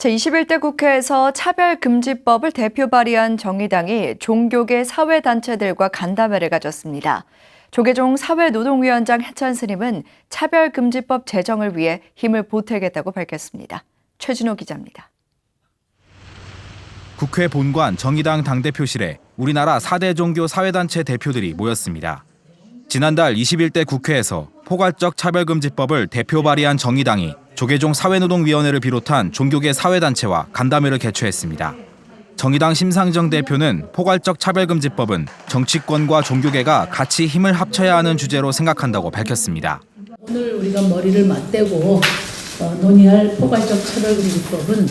제21대 국회에서 차별금지법을 대표 발의한 정의당이 종교계 사회단체들과 간담회를 가졌습니다. 조계종 사회노동위원장 해찬 스님은 차별금지법 제정을 위해 힘을 보태겠다고 밝혔습니다. 최진호 기자입니다. 국회 본관 정의당 당대표실에 우리나라 4대 종교 사회단체 대표들이 모였습니다. 지난달 21대 국회에서 포괄적 차별금지법을 대표 발의한 정의당이 조계종 사회노동위원회를 비롯한 종교계 사회단체와 간담회를 개최했습니다. 정의당 심상정 대표는 포괄적 차별금지법은 정치권과 종교계가 같이 힘을 합쳐야 하는 주제로 생각한다고 밝혔습니다. 오늘 우리가 머리를 맞대고 어, 논의할 포괄적 차별금지법은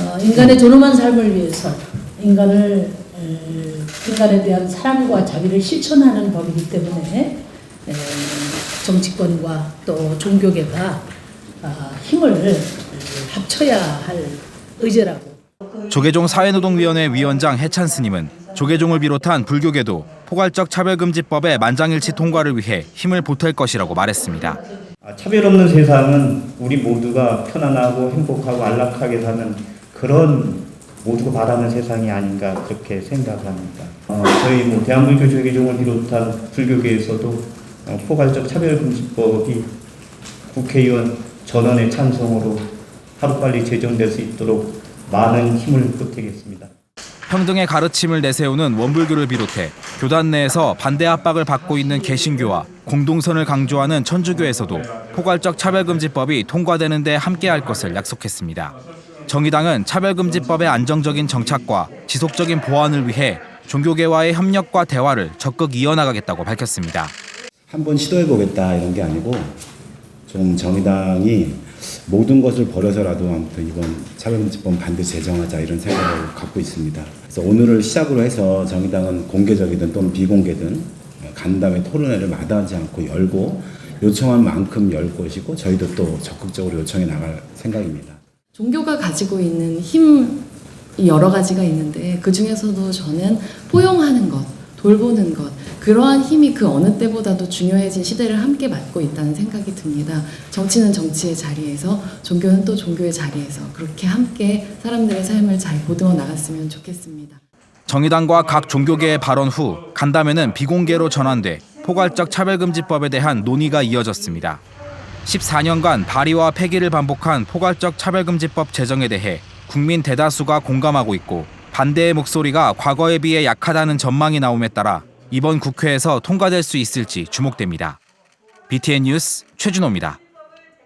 어, 인간의 존엄한 삶을 위해서 인간을 에, 인간에 대한 사랑과 자비를 실천하는 법이기 때문에 에, 정치권과 또 종교계가 아, 힘을 에, 합쳐야 할 의제라고. 조계종 사회노동위원회 위원장 해찬 스님은 조계종을 비롯한 불교계도 포괄적 차별금지법의 만장일치 통과를 위해 힘을 보탤 것이라고 말했습니다. 아, 차별 없는 세상은 우리 모두가 편안하고 행복하고 안락하게 사는 그런 모두가 바라는 세상이 아닌가 그렇게 생각합니다. 어, 저희 뭐 대한불교 조계종을 비롯한 불교계에서도 어, 포괄적 차별금지법이 국회의원 전원의 찬성으로 하루빨리 제정될 수 있도록 많은 힘을 보태겠습니다. 평등의 가르침을 내세우는 원불교를 비롯해 교단 내에서 반대 압박을 받고 있는 개신교와 공동선을 강조하는 천주교에서도 포괄적 차별금지법이 통과되는 데 함께할 것을 약속했습니다. 정의당은 차별금지법의 안정적인 정착과 지속적인 보완을 위해 종교계와의 협력과 대화를 적극 이어나가겠다고 밝혔습니다. 한번 시도해보겠다 이런 게 아니고 좀 정의당이 모든 것을 버려서라도 아무튼 이번 차별금지법 반드시 제정하자 이런 생각을 갖고 있습니다. 그래서 오늘을 시작으로 해서 정의당은 공개적이든 또는 비공개든 간담회 토론회를 마다하지 않고 열고 요청한 만큼 열 것이고 저희도 또 적극적으로 요청해 나갈 생각입니다. 종교가 가지고 있는 힘이 여러 가지가 있는데 그 중에서도 저는 포용하는 것, 돌보는 것, 그러한 힘이 그 어느 때보다도 중요해진 시대를 함께 맞고 있다는 생각이 듭니다. 정치는 정치의 자리에서, 종교는 또 종교의 자리에서 그렇게 함께 사람들의 삶을 잘 보듬어 나갔으면 좋겠습니다. 정의당과 각 종교계의 발언 후 간담회는 비공개로 전환돼 포괄적 차별금지법에 대한 논의가 이어졌습니다. 14년간 발의와 폐기를 반복한 포괄적 차별금지법 제정에 대해 국민 대다수가 공감하고 있고 반대의 목소리가 과거에 비해 약하다는 전망이 나옴에 따라 이번 국회에서 통과될 수 있을지 주목됩니다. BTN 뉴스 최준호입니다.